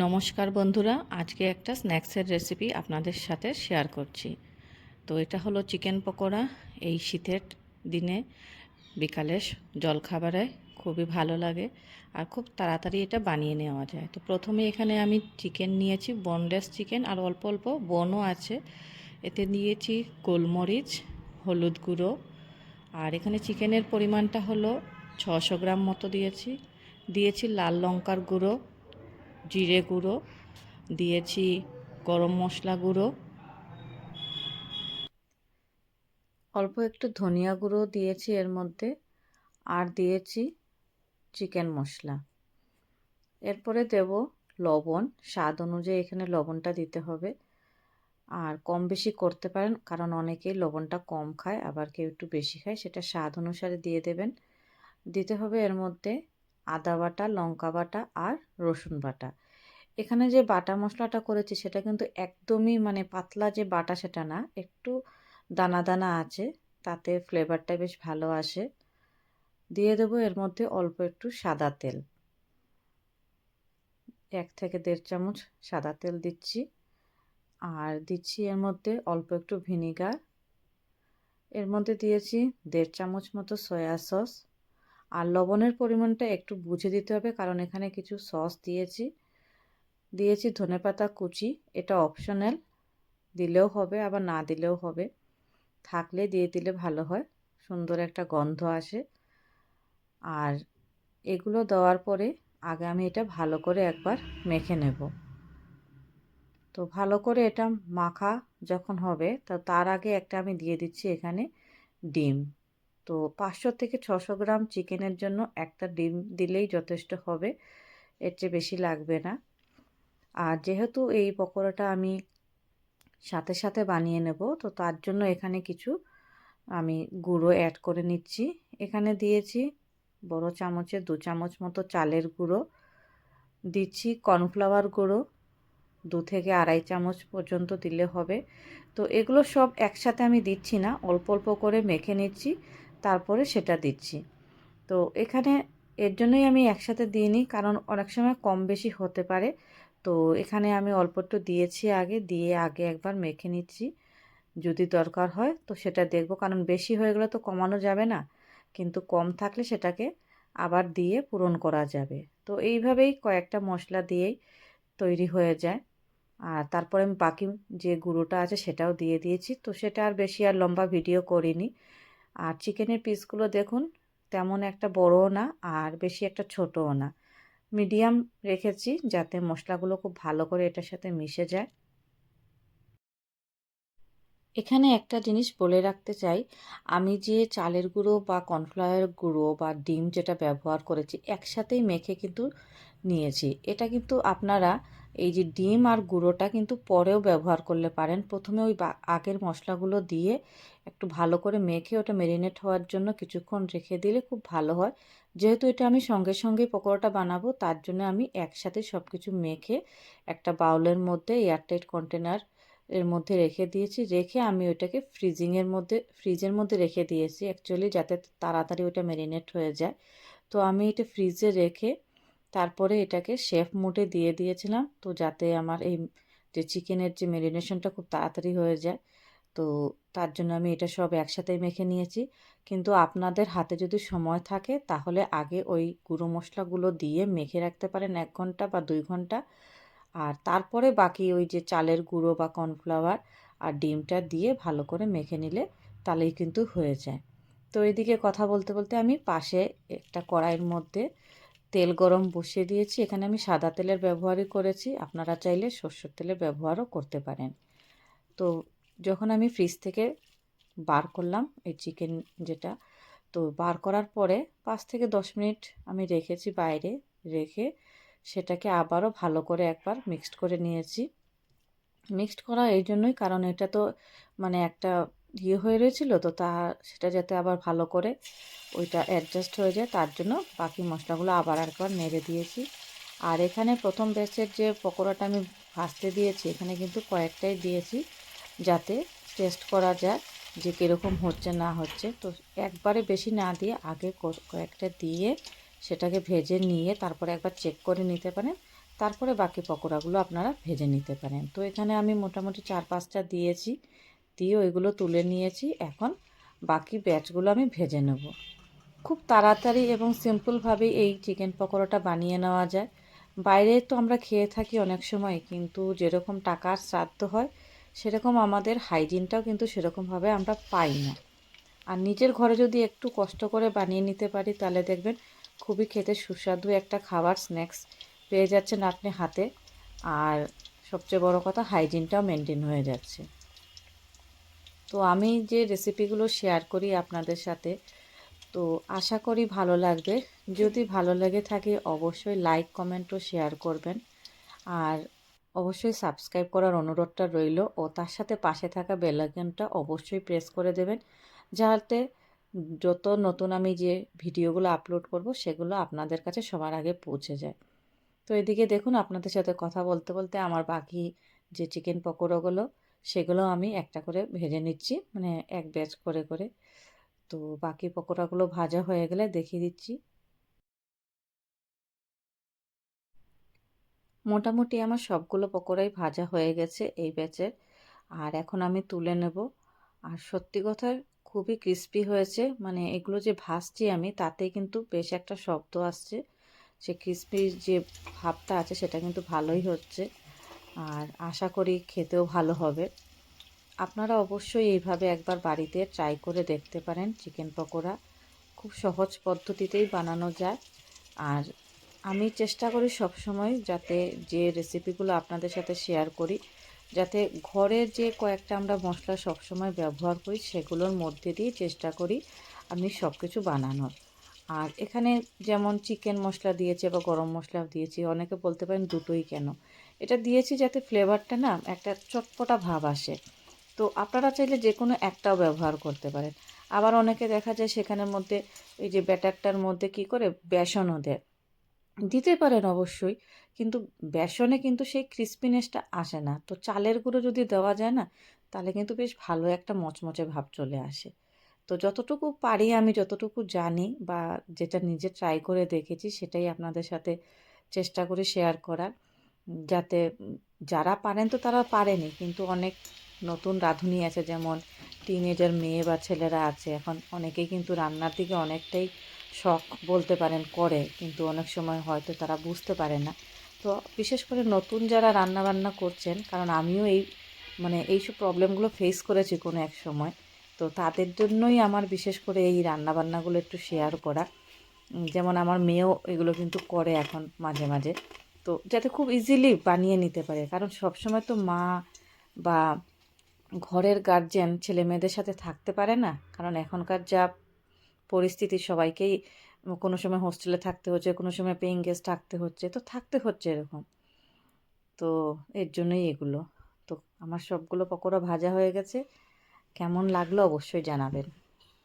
নমস্কার বন্ধুরা, আজকে একটা স্ন্যাক্সের রেসিপি আপনাদের সাথে শেয়ার করছি। তো এটা হলো চিকেন পকোড়া, এই শীতের দিনে বিকালে জলখাবারে খুবই ভালো লাগে আর খুব তাড়াতাড়ি এটা বানিয়ে নেওয়া যায়। তো প্রথমে এখানে আমি চিকেন নিয়েছি বনলেস চিকেন আর অল্প অল্প বনও আছে। এতে দিয়েছি গোলমরিচ, হলুদ গুঁড়ো আর এখানে চিকেনের পরিমাণটা হলো ছশো গ্রাম মতো দিয়েছি। দিয়েছি লাল লঙ্কার গুঁড়ো জিরে গুঁড়ো, দিয়েছি গরম মশলা গুঁড়ো। অল্প একটু ধনিয়া গুঁড়ো দিয়েছি এর মধ্যে, আর দিয়েছি চিকেন মশলা। এরপরে দেব লবণ, স্বাদ অনুযায়ী এখানে লবণটা দিতে হবে। আর কম বেশি করতে পারেন, কারণ অনেকেই লবণটা কম খায়, আবার কেউ একটু বেশি খায়, সেটা স্বাদ অনুসারে দিয়ে দেবেন। দিতে হবে এর মধ্যে আদা বাটা, লঙ্কা বাটা আর রসুন বাটা। এখানে যে বাটা মশলাটা করেছি সেটা কিন্তু একদমই মানে পাতলা যে বাটা সেটা না, একটু দানা দানা আছে, তাতে ফ্লেভারটা বেশ ভালো আসে। দিয়ে দেবো এর মধ্যে অল্প একটু সাদা তেল। এক থেকে দেড় চামচ সাদা তেল দিচ্ছি। আর দিচ্ছি এর মধ্যে অল্প একটু ভিনিগার। এর মধ্যে দিয়েছি দেড় চামচ মতো সয়া সস। আর লবণের পরিমাণটা একটু বুঝে দিতে হবে, কারণ এখানে কিছু সস দিয়েছি। দিয়েছি ধনেপাতা কুচি, এটা অপশনাল দিলেও হবে, আবার না দিলেও হবে। থাকলে দিয়ে দিলে ভালো হয়, সুন্দর একটা গন্ধ আসে। আর এগুলো দেওয়ার পরে আগে আমি এটা ভালো করে একবার মেখে নেব। তো ভালো করে এটা মাখা যখন হবে, তো তার আগে একটা আমি দিয়ে দিচ্ছি এখানে ডিম। তো পাঁচশো থেকে ছশো গ্রাম চিকেনের জন্য একটা ডিম দিলেই যথেষ্ট হবে, এর চেয়ে বেশি লাগবে না। আর যেহেতু এই পকোড়াটা আমি সাথে সাথে বানিয়ে নেব, তো তার জন্য এখানে কিছু আমি গুঁড়ো অ্যাড করে নিচ্ছি। এখানে দিয়েছি বড় চামচে দু চামচ মতো চালের গুঁড়ো, দিচ্ছি কর্নফ্লাওয়ার গুঁড়ো, দু থেকে আড়াই চামচ পর্যন্ত দিলে হবে। তো এগুলো সব একসাথে আমি দিচ্ছি না, অল্প অল্প করে মেখে নিচ্ছি। তারপরে সেটা দিচ্ছি। তো এখানে এর জন্যই আমি একসাথে দিইনি, কারণ অনেক সময় কম বেশি হতে পারে। তো এখানে আমি অল্প একটু দিয়েছি আগে, দিয়ে আগে একবার মেখে নিচ্ছি, যদি দরকার হয়। তো সেটা দেখব, কারণ বেশি হয়ে গেলে তো কমানো যাবে না, কিন্তু কম থাকলে সেটাকে আবার দিয়ে পূরণ করা যাবে। তো এইভাবেই কয়েকটা মশলা দিয়েই তৈরি হয়ে যায়। আর তারপরে আমি বাকি যে গুঁড়োটা আছে সেটাও দিয়ে দিয়েছি। তো সেটা আর বেশি আর লম্বা ভিডিও করিনি। আর চিকেনের পিসগুলো দেখুন, তেমন একটা বড়ও না আর বেশি একটা ছোটও না। মিডিয়াম রেখেছি যাতে মশলাগুলো খুব ভালো করে এটার সাথে মিশে যায়। এখানে একটা জিনিস বলে রাখতে চাই, আমি যে চালের গুঁড়ো বা কর্নফ্লাওয়ার গুঁড়ো বা ডিম যেটা ব্যবহার করেছি একসাথেই মেখে কিন্তু নিয়েছি। এটা কিন্তু আপনারা এই যে ডিম আর গুঁড়োটা কিন্তু পরেও ব্যবহার করলে পারেন। প্রথমে ওই আগের মশলাগুলো দিয়ে একটু ভালো করে মেখে ওটা মেরিনেট হওয়ার জন্য কিছুক্ষণ রেখে দিলে খুব ভালো হয়। যেহেতু এটা আমি সঙ্গে সঙ্গে পকোড়াটা বানাবো, তার জন্য আমি একসাথে সব কিছু মেখে একটা বাউলের মধ্যে এয়ারটাইট কন্টেনার এর মধ্যে রেখে দিয়েছি। রেখে আমি ওইটাকে ফ্রিজিংয়ের মধ্যে ফ্রিজের মধ্যে রেখে দিয়েছি অ্যাকচুয়ালি যাতে তাড়াতাড়ি ওইটা মেরিনেট হয়ে যায়। তো আমি এটা ফ্রিজে রেখে তারপরে এটাকে শেফ মোডে দিয়ে দিয়েছিলাম। তো যাতে আমার এই যে চিকেনের যে মেরিনেশনটা খুব তাড়াতাড়ি হয়ে যায়। তো তার জন্য আমি এটা সব একসাথেই মেখে নিয়েছি। কিন্তু আপনাদের হাতে যদি সময় থাকে, তাহলে আগে ওই গুঁড়ো মশলাগুলো দিয়ে মেখে রাখতে পারেন এক ঘণ্টা বা দুই ঘণ্টা। আর তারপরে বাকি ওই যে চালের গুঁড়ো বা কর্নফ্লাওয়ার আর ডিমটা দিয়ে ভালো করে মেখে নিলে তাহলেই কিন্তু হয়ে যায়। তো এদিকে কথা বলতে বলতে আমি পাশে একটা কড়াইয়ের মধ্যে তেল গরম বসিয়ে দিয়েছি। এখানে আমি সাদা তেলের ব্যবহারই করেছি। আপনারা চাইলে সর্ষের তেলের ব্যবহারও করতে পারেন। তো যখন আমি ফ্রিজ থেকে বার করলাম, এই চিকেন যেটা, তো বার করার পরে পাঁচ থেকে দশ মিনিট আমি রেখেছি বাইরে, রেখে সেটাকে আবারও ভালো করে একবার মিক্সড করে নিয়েছি। মিক্সড করা এই জন্যই, কারণ এটা তো মানে একটা ইয়ে হয়ে রয়েছিল, তো তা সেটা যাতে আবার ভালো করে ওইটা অ্যাডজাস্ট হয়ে যায়, তার জন্য বাকি মশলাগুলো আবার একবার নেড়ে দিয়েছি। আর এখানে প্রথম ব্যাচের যে পকোড়াটা আমি ভাজতে দিয়েছি, এখানে কিন্তু কয়েকটাই দিয়েছি। যাতে টেস্ট করা যায় যে কীরকম হচ্ছে না হচ্ছে। তো একবারে বেশি না দিয়ে আগে কয়েকটা দিয়ে সেটাকে ভেজে নিয়ে তারপরে একবার চেক করে নিতে পারেন। তারপরে বাকি পকোড়াগুলো আপনারা ভেজে নিতে পারেন। তো এখানে আমি মোটামুটি চার পাঁচটা দিয়েছি, দিয়ে ওইগুলো তুলে নিয়েছি। এখন বাকি ব্যাচগুলো আমি ভেজে নেব। খুব তাড়াতাড়ি এবং সিম্পলভাবে এই চিকেন পকোড়াটা বানিয়ে নেওয়া যায়। বাইরে তো আমরা খেয়ে থাকি অনেক সময়, কিন্তু যেরকম টাকার শ্রাদ্ধ হয় সেরকম আমাদের হাইজিনটাও কিন্তু সেরকমভাবে আমরা পাই না। আর নিজের ঘরে যদি একটু কষ্ট করে বানিয়ে নিতে পারি, তাহলে দেখবেন খুবই খেতে সুস্বাদু একটা খাবার স্ন্যাক্স পেয়ে যাচ্ছেন আপনি হাতে। আর সবচেয়ে বড় কথা হাইজিনটাও মেনটেন হয়ে যাচ্ছে। তো আমি যে রেসিপিগুলো শেয়ার করি আপনাদের সাথে, তো আশা করি ভালো লাগবে। যদি ভালো লেগে থাকে, অবশ্যই লাইক কমেন্ট ও শেয়ার করবেন। আর অবশ্যই সাবস্ক্রাইব করার অনুরোধটা রইল ও তার সাথে পাশে থাকা বেলাইকনটা অবশ্যই প্রেস করে দেবেন যাতে যত নতুন আমি যে ভিডিওগুলো আপলোড করব সেগুলো আপনাদের কাছে সবার আগে পৌঁছে যায়। তো এদিকে দেখুন আপনাদের সাথে কথা বলতে বলতে আমার বাকি যে চিকেন পকোড়াগুলো সেগুলো আমি একটা করে ভেজে নিচ্ছি মানে এক ব্যাচ করে করে। তো বাকি পকোড়াগুলো ভাজা হয়ে গেলে দেখিয়ে দিচ্ছি। মোটামুটি আমার সবগুলো পকোড়াই ভাজা হয়ে গেছে এই ব্যাচের। আর এখন আমি তুলে নেব। আর সত্যি কথা, খুবই ক্রিস্পি হয়েছে। মানে এগুলো যে ভাজছি আমি তাতে কিন্তু বেশ একটা শব্দ আসছে। সে ক্রিস্পি যে ভাবটা আছে, সেটা কিন্তু ভালোই হচ্ছে। আর আশা করি খেতেও ভালো হবে। আপনারা অবশ্যই এইভাবে একবার বাড়িতে ট্রাই করে দেখতে পারেন চিকেন পকোড়া। খুব সহজ পদ্ধতিতেই বানানো যায়। আর আমি চেষ্টা করি সবসময় যাতে যে রেসিপিগুলো আপনাদের সাথে শেয়ার করি, যাতে ঘরের যে কয়েকটা আমরা মশলা সবসময় ব্যবহার করি, সেগুলোর মধ্যে দিয়ে চেষ্টা করি আমি সব কিছু বানানোর। আর এখানে যেমন চিকেন মশলা দিয়েছে বা গরম মশলা দিয়েছি, অনেকে বলতে পারেন দুটোই কেন? এটা দিয়েছি যাতে ফ্লেভারটা না একটা চটপটা ভাব আসে। তো আপনারা চাইলে যে কোনো একটাও ব্যবহার করতে পারেন। আবার অনেকে দেখা যায় সেখানের মধ্যে এই যে ব্যাটারটার মধ্যে কি করে? বেসনও দেয়। দিতে পারেন অবশ্যই। কিন্তু বেসনে কিন্তু সেই ক্রিস্পিনেসটা আসে না। তো চালের গুঁড়ো যদি দেওয়া যায় না, তাহলে কিন্তু বেশ ভালো একটা মচমচে ভাব চলে আসে। তো যতটুকু পারি আমি, যতটুকু জানি বা যেটা নিজে ট্রাই করে দেখেছি, সেটাই আপনাদের সাথে চেষ্টা করে শেয়ার করার। যাতে যারা পারেন তো তারা পারেনি, কিন্তু অনেক নতুন রাঁধুনি আছে, যেমন টিনেজার মেয়ে বা ছেলেরা আছে। এখন অনেকেই কিন্তু রান্নার দিকে অনেকটাই শখ বলতে পারেন করে, কিন্তু অনেক সময় হয়তো তারা বুঝতে পারে না। তো বিশেষ করে নতুন যারা রান্না বান্না করছেন, কারণ আমিও এই মানে এইসব প্রবলেমগুলো ফেস করেছি কোনো এক সময়, তো তাদের জন্যই আমার বিশেষ করে এই রান্নাবান্নাগুলো একটু শেয়ার করা। যেমন আমার মেয়েও এগুলো কিন্তু করে এখন মাঝে মাঝে। তো যাতে খুব ইজিলি বানিয়ে নিতে পারে, কারণ সবসময় তো মা বা ঘরের গার্জেন ছেলে মেয়েদের সাথে থাকতে পারে না, কারণ এখনকার যা পরিস্থিতি সবাইকেই কোনো সময় হোস্টেলে থাকতে হচ্ছে, কোনো সময় পেইং গেস্ট থাকতে হচ্ছে, তো থাকতে হচ্ছে এরকম। তো এর জন্যই এগুলো। তো আমার সবগুলো পকোড়া ভাজা হয়ে গেছে। কেমন লাগল অবশ্যই জানাবেন।